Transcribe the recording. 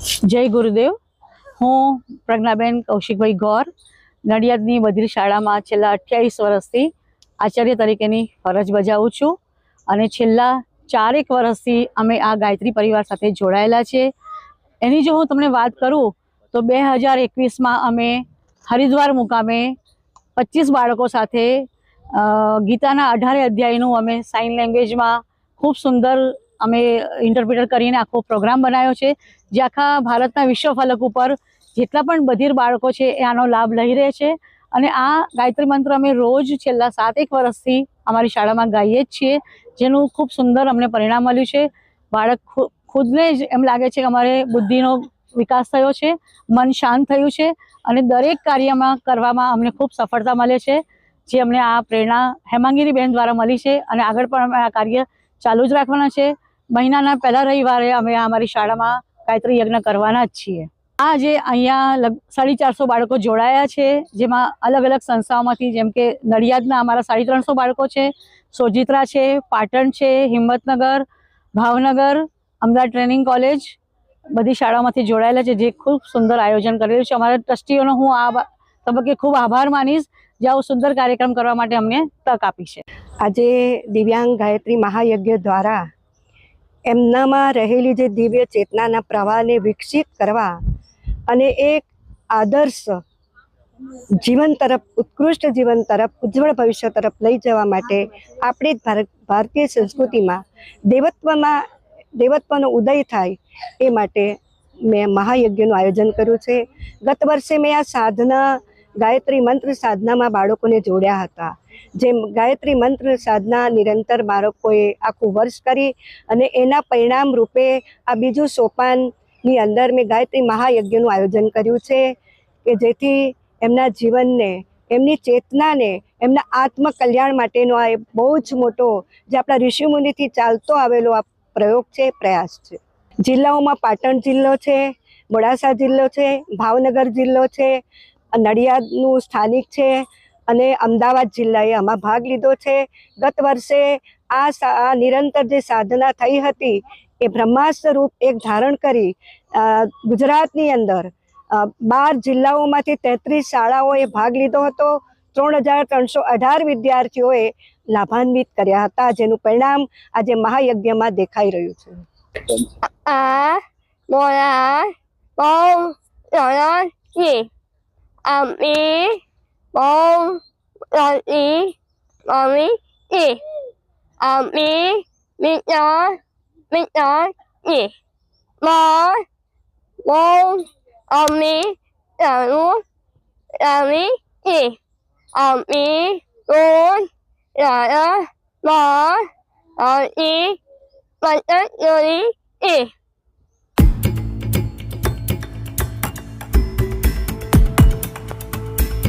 જય ગુરુદેવ. હું પ્રજ્ઞાબેન કૌશિકભાઈ ગોર, નડિયાદની બધી શાળામાં છેલ્લા અઠ્યાવીસ વર્ષથી આચાર્ય તરીકેની ફરજ બજાવું છું અને છેલ્લા ચારેક વર્ષથી અમે આ ગાયત્રી પરિવાર સાથે જોડાયેલા છે એની જો હું તમને વાત કરું, તો બે હજાર એકવીસમાં અમે હરિદ્વાર મુકામે પચીસ બાળકો સાથે ગીતાના અઢારે અધ્યાયનું અમે સાઇન લેંગ્વેજમાં ખૂબ સુંદર અમે ઇન્ટરપ્રિટર કરીને આખો પ્રોગ્રામ બનાવ્યો છે. જે આખા ભારતના વિશ્વ ફલક ઉપર જેટલા પણ બધીર બાળકો છે એ આનો લાભ લઈ રહે છે. અને આ ગાયત્રી મંત્ર અમે રોજ છેલ્લા સાત એક વર્ષથી અમારી શાળામાં ગાઈએ જ છીએ, જેનું ખૂબ સુંદર અમને પરિણામ મળ્યું છે. બાળક ખુદને જ એમ લાગે છે કે અમારે બુદ્ધિનો વિકાસ થયો છે, મન શાંત થયું છે અને દરેક કાર્યમાં કરવામાં અમને ખૂબ સફળતા મળે છે, જે અમને આ પ્રેરણા હેમાંગીની બેન દ્વારા મળી છે અને આગળ પણ અમે આ કાર્ય ચાલુ જ રાખવાના છે. મહિનાના પહેલા રવિવારે અમે અમારી શાળામાં ગાયત્રી યજ્ઞ કરવાના જ છીએ. આ જે અહીંયા સાડી ચારસો બાળકો જોડાયા છે, જેમાં અલગ અલગ સંસ્થાઓમાંથી જેમ કે નડિયાદના અમારા સાડી ત્રણસો બાળકો છે, સોજિત્રા છે, પાટણ છે, હિંમતનગર, ભાવનગર, અમદાવાદ ટ્રેનિંગ કોલેજ બધી શાળાઓમાંથી જોડાયેલા છે, જે ખૂબ સુંદર આયોજન કરેલું છે. અમારા ટ્રસ્ટીઓનો હું આ તબક્કે ખૂબ આભાર માનીશ જે આવો સુંદર કાર્યક્રમ કરવા માટે અમને તક આપી છે. આજે દિવ્યાંગ ગાયત્રી મહાયજ્ઞ દ્વારા એમનામાં રહેલી જે દિવ્ય ચેતનાના પ્રવાહને વિકસિત કરવા અને એક આદર્શ જીવન તરફ, ઉત્કૃષ્ટ જીવન તરફ, ઉજ્જવળ ભવિષ્ય તરફ લઈ જવા માટે આપણી જ ભારત, ભારતીય સંસ્કૃતિમાં દેવત્વમાં, દેવત્વનો ઉદય થાય એ માટે મેં મહાયજ્ઞનું આયોજન કર્યું છે. ગત વર્ષે મેં આ સાધના, ગાયત્રી મંત્ર સાધનામાં બાળકોને જોડ્યા હતા. જેમ ગાયત્રી મંત્ર સાધના નિરંતર બાળકોએ આખું વર્ષ કરી અને એના પરિણામ રૂપે આ બીજું સોપાનની અંદર મેં ગાયત્રી મહાયજ્ઞનું આયોજન કર્યું છે કે જેથી એમના જીવનને, એમની ચેતનાને, એમના આત્મકલ્યાણ માટેનો આ બહુ જ મોટો, જે આપણા ઋષિમુનિથી ચાલતો આવેલો આ પ્રયોગ છે, પ્રયાસ છે. જિલ્લાઓમાં પાટણ જિલ્લો છે, મોડાસા જિલ્લો છે, ભાવનગર જિલ્લો છે, નડિયાદનું સ્થાનિક છે અને અમદાવાદ જિલ્લાએ આમાં ભાગ લીધો છે. ગત વર્ષે આ નિરંતર જે સાધના થઈ હતી એ બ્રહ્માસ્ત્ર રૂપ એક ધારણ કરી ગુજરાતની અંદર બાર જિલ્લાઓમાંથી તેત્રીસ શાળાઓએ ભાગ લીધો હતો. ત્રણ હજાર ત્રણસો અઢાર વિદ્યાર્થીઓએ લાભાન્વિત કર્યા હતા, જેનું પરિણામ આજે મહાયજ્ઞમાં દેખાઈ રહ્યું છે. આ bông rồi gì ẩm ý bông rồi ý, rồi mi nhỉ? Ờ, ở mi mi nói mi nói nhỉ? Mó bông ở mi rồi luôn rồi mi nhỉ? Ở mi luôn rồi đó mó rồi ý mình rồi ý